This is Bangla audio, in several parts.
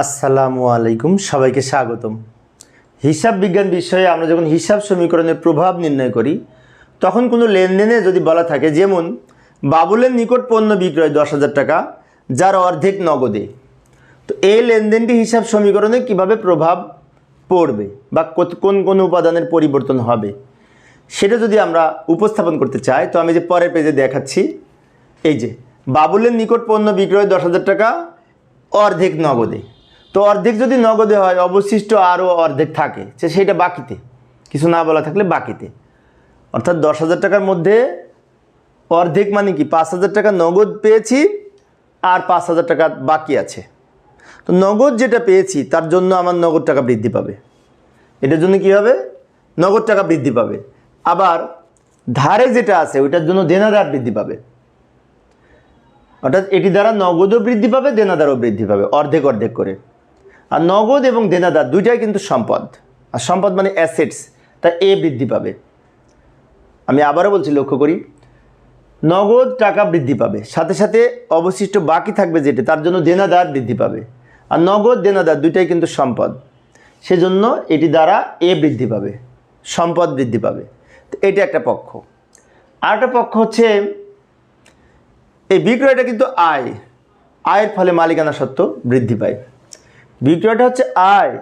আসসালামু আলাইকুম, সবাইকে স্বাগতম। হিসাব বিজ্ঞান বিষয়ে আমরা যখন হিসাব সমীকরণের প্রভাব নির্ণয় করি, তখন কোনো লেনদেনে যদি বলা থাকে, যেমন বাবুলের নিকট পণ্য বিক্রয় দশ হাজার টাকা, যার অর্ধেক নগদে, তো এই লেনদেনটি হিসাব সমীকরণে কীভাবে প্রভাব পড়বে বা কোন কোন উপাদানের পরিবর্তন হবে, সেটা যদি আমরা উপস্থাপন করতে চাই, তো আমি যে পরের পেজে দেখাচ্ছি, এই যে, বাবুলের নিকট পণ্য বিক্রয় দশ হাজার টাকা, অর্ধেক নগদে তো অর্ধেক যদি নগদে হয়, অবশিষ্ট আরও অর্ধেক থাকে। সে সেটা বাকিতে। কিছু না বলা থাকলে বাকিতে। অর্থাৎ দশ হাজার টাকার মধ্যে অর্ধেক মানে কি? পাঁচ হাজার টাকা নগদ পেয়েছি আর পাঁচ হাজার টাকা বাকি আছে। তো নগদ যেটা পেয়েছি, তার জন্য আমার নগদ টাকা বৃদ্ধি পাবে। এটার জন্য কী হবে? নগদ টাকা বৃদ্ধি পাবে। আবার ধারে যেটা আছে, ওইটার জন্য দেনাদার বৃদ্ধি পাবে। অর্থাৎ এটি দ্বারা নগদও বৃদ্ধি পাবে, দেনাদারও বৃদ্ধি পাবে, অর্ধেক অর্ধেক করে। আর নগদ এবং দেনাদার দুইটাই কিন্তু সম্পদ। আর সম্পদ মানে অ্যাসেটস তা এ বৃদ্ধি পাবে। আমি আবারও বলছি, লক্ষ্য করি, নগদ টাকা বৃদ্ধি পাবে, সাথে সাথে অবশিষ্ট বাকি থাকবে যেটা, তার জন্য দেনাদার বৃদ্ধি পাবে। আর নগদ, দেনাদার দুইটাই কিন্তু সম্পদ। সেজন্য এটি দ্বারা এ বৃদ্ধি পাবে, সম্পদ বৃদ্ধি পাবে। তো এটা একটা পক্ষ। আর একটা পক্ষ হচ্ছে, এই বিক্রয়টা কিন্তু আয়। আয়ের ফলে মালিকানা সত্ত্ব বৃদ্ধি পায়। বিক্রয়টা হচ্ছে আয়।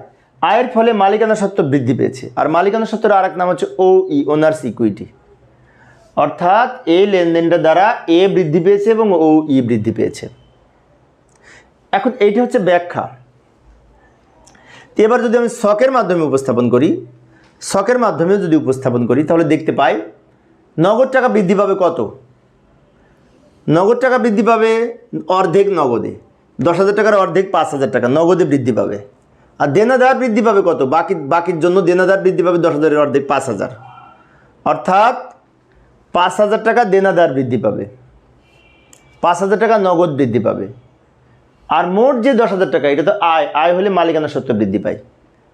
আয়ের ফলে মালিকানা সত্ত্ব বৃদ্ধি পেয়েছে। আর মালিকানা সত্ত্বের আর এক নাম হচ্ছে ও ই ওনার্স ইকুইটি অর্থাৎ এই লেনদেনটা দ্বারা এ বৃদ্ধি পেয়েছে এবং ও ই বৃদ্ধি পেয়েছে। এখন এইটা হচ্ছে ব্যাখ্যা। এবার যদি আমি শখের মাধ্যমে উপস্থাপন করি, শখের মাধ্যমে যদি উপস্থাপন করি, তাহলে দেখতে পাই, নগদ টাকা বৃদ্ধি পাবে কত? নগদ টাকা বৃদ্ধি পাবে অর্ধেক নগদে। দশ হাজার টাকার অর্ধেক পাঁচ হাজার টাকা, নগদে বৃদ্ধি পাবে। আর দেনাদার বৃদ্ধি পাবে কত? বাকি, বাকির জন্য দেনাদার বৃদ্ধি পাবে দশ হাজারের অর্ধেক পাঁচ হাজার। অর্থাৎ পাঁচ হাজার টাকা দেনাদার বৃদ্ধি পাবে। পাঁচ হাজার টাকা নগদ বৃদ্ধি পাবে। আর মোট যে দশ হাজার টাকা, এটা তো আয়। আয় হলে মালিকানা সত্ত্ব বৃদ্ধি পায়।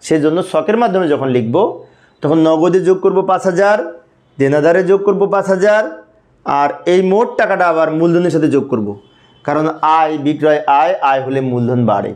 সেজন্য শখের মাধ্যমে যখন লিখব, তখন নগদে যোগ করব পাঁচ হাজার, দেনাদারে যোগ করব পাঁচ হাজার, আর এই মোট টাকাটা আবার মূলধনের সাথে যোগ করব। কারণ আয় বিক্রয় আয় আয় হলে মূলধন বাড়ে।